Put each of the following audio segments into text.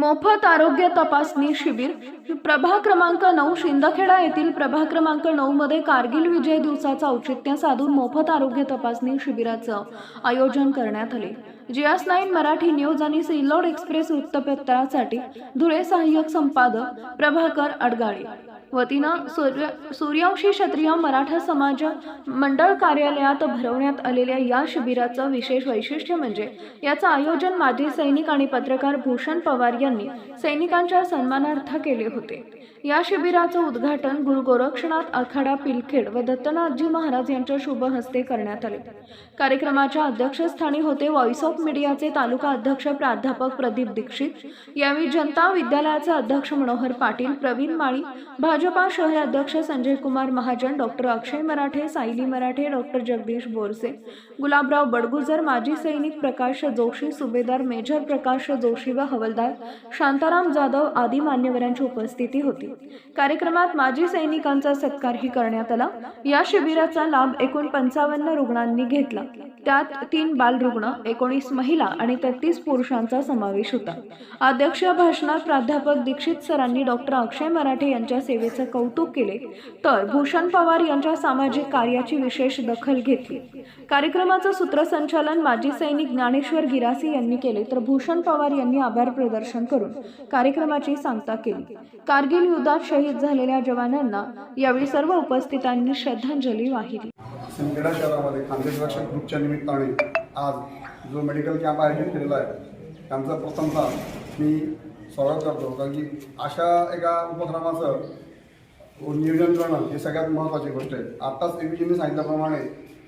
मोफत आरोग्य तपासणी शिबिर. प्रभाग क्रमांक नऊ शिंदखेडा येथील प्रभाग क्रमांक नऊ मध्ये कारगिल विजय दिवसाचं औचित्य साधून मोफत आरोग्य तपासणी शिबिराचं आयोजन करण्यात आले. जीएस नाईन मराठी न्यूज आणि सिल्लोड एक्सप्रेस वृत्तपत्रासाठी धुळे सहाय्यक संपादक प्रभाकर अडगाळे. वतीनं सूर्य सूर्यवंशी क्षत्रिय मराठा समाज मंडळ कार्यालयात भरवण्यात आलेल्या या शिबिराचं विशेष वैशिष्ट्य म्हणजे याचं आयोजन माजी सैनिक आणि पत्रकार भूषण पवार यांनी सैनिकांच्या सन्मानार्थ केले होते. या शिबिराचं उद्घाटन गुरु गोरक्षनाथ आखाडा पिलखेड व दत्तनाथजी महाराज यांच्या शुभ हस्ते करण्यात आले. कार्यक्रमाच्या अध्यक्षस्थानी होते व्हॉइस ऑफ मीडियाचे तालुका अध्यक्ष प्राध्यापक प्रदीप दीक्षित. यावेळी जनता विद्यालयाचे अध्यक्ष मनोहर पाटील प्रवीण माळी भाजप भाजपा शहराध्यक्ष संजय कुमार महाजन डॉक्टर अक्षय मराठे सायली मराठे डॉक्टर जगदीश बोरसे गुलाबराव बडगुजर माजी सैनिक प्रकाश जोशी सुभेदार मेजर प्रकाश जोशी व हवलदार शांताराम जाधव आदी मान्यवरांची उपस्थिती होती. कार्यक्रमात माजी सैनिकांचा सत्कारही करण्यात आला. या शिबिराचा लाभ एकूण पंचावन्न रुग्णांनी घेतला. त्यात तीन बालरुग्ण एकोणीस महिला आणि तेहतीस पुरुषांचा समावेश होता. अध्यक्ष भाषणात प्राध्यापक दीक्षित सरांनी डॉक्टर अक्षय मराठे यांच्या सेवेचं कौतुक केले तर भूषण पवार यांच्या सामाजिक कार्याची विशेष दखल घेतली. कार्यक्रमाचं सूत्रसंचालन माजी सैनिक ज्ञानेश्वर गिरासी यांनी केले तर भूषण पवार यांनी आभार प्रदर्शन करून कार्यक्रमाची सांगता केली. कारगिल युद्धात शहीद झालेल्या जवानांना यावेळी सर्व उपस्थितांनी श्रद्धांजली वाहिली. सिंदखेडा शहरामध्ये खानदेश रक्षक ग्रुपच्या निमित्ताने आज जो मेडिकल कॅम्प आयोजित केलेला आहे त्यांचा प्रथमता मी स्वागत करतो. कारण की अशा एका उपक्रमाचं नियोजन करणं ही सगळ्यात महत्त्वाची गोष्ट आहे. आत्ताच एबीजीने सांगितल्याप्रमाणे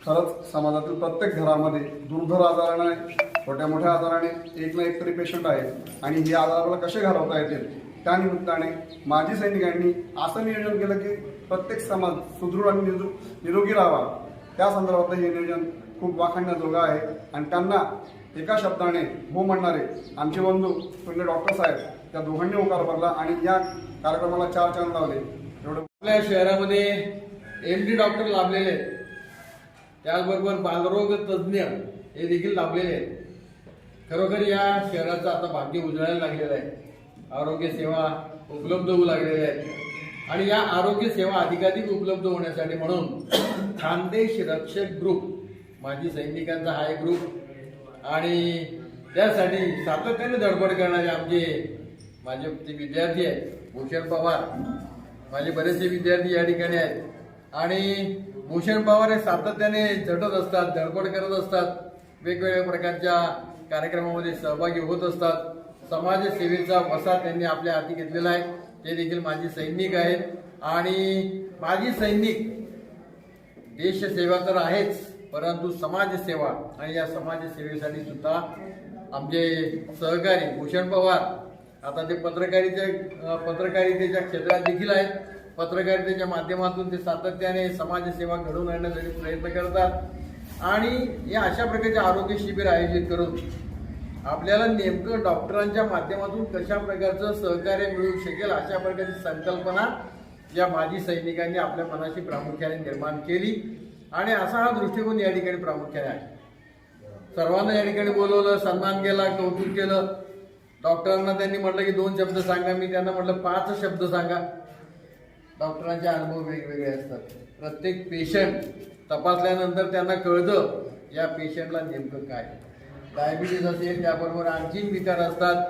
खरंच समाजातील प्रत्येक घरामध्ये दुर्धर आजाराने छोट्या मोठ्या आजाराने एक ना एक तरी पेशंट आहे आणि हे आजार आपल्याला कसे घालवता येतील त्या निमित्ताने माजी सैनिकांनी असं नियोजन केलं की प्रत्येक समाज सुदृढ आणि निरोगी राहावा. त्या संदर्भातलं हे नियोजन खूप वाखाणण्याजोगं आहे. आणि त्यांना एका शब्दाने हो म्हणणारे आमचे बंधू तुमचे डॉक्टर साहेब त्या दोघांनी होकार भरला आणि या कार्यक्रमाला चार चांद लावले. एवढं आपल्या शहरामध्ये एम डी डॉक्टर लाभलेले आहेत. त्याचबरोबर बालरोग तज्ज्ञ हे देखील लाभलेले आहेत. खरोखर या शहराचं आता भाग्य उजळायला लागलेलं आहे. आरोग्य सेवा उपलब्ध होऊ लागलेल्या आहेत. आणि या आरोग्य सेवा अधिकाधिक उपलब्ध होण्यासाठी म्हणून खानदेश रक्षक ग्रुप माजी सैनिकांचा हा एक ग्रुप आणि त्यासाठी सातत्याने धडपड करणारे आमचे माझे ते विद्यार्थी आहेत भूषण पवार. माझे बरेचसे विद्यार्थी या ठिकाणी आहेत. आणि भूषण पवार हे सातत्याने झटत असतात धडपड करत असतात. वेगवेगळ्या प्रकारच्या कार्यक्रमामध्ये सहभागी होत असतात. समाजसेवेचा वसा त्यांनी आपल्या हाती घेतलेला आहे. ते देखील माझी सैनिक आहेत. आणि माझी सैनिक देशसेवा तर आहेच परंतु समाजसेवा आणि या समाजसेवेसाठी सुद्धा आमचे सहकारी भूषण पवार आता ते पत्रकारिते पत्रकारितेच्या क्षेत्रात देखील आहेत. पत्रकारितेच्या माध्यमातून ते सातत्याने समाजसेवा घडवून आणण्यासाठी प्रयत्न करतात. आणि या अशा प्रकारचे आरोग्य शिबिर आयोजित करून आपल्याला नेमकं डॉक्टरांच्या माध्यमातून कशा प्रकारचं सहकार्य मिळू शकेल अशा प्रकारची संकल्पना या माजी सैनिकांनी आपल्या मनाशी प्रामुख्याने निर्माण केली. आणि असा हा दृष्टिकोन या ठिकाणी प्रामुख्याने आहे. सर्वांना या ठिकाणी बोलवलं सन्मान केला कौतुक केलं. डॉक्टरांना त्यांनी म्हटलं की दोन शब्द सांगा मी त्यांना म्हटलं पाच शब्द सांगा. डॉक्टरांचे अनुभव वेगवेगळे असतात. प्रत्येक पेशंट तपासल्यानंतर त्यांना कळतं या पेशंटला नेमकं काय डायबिटीज असेल त्याबरोबर आणखीन विकार असतात.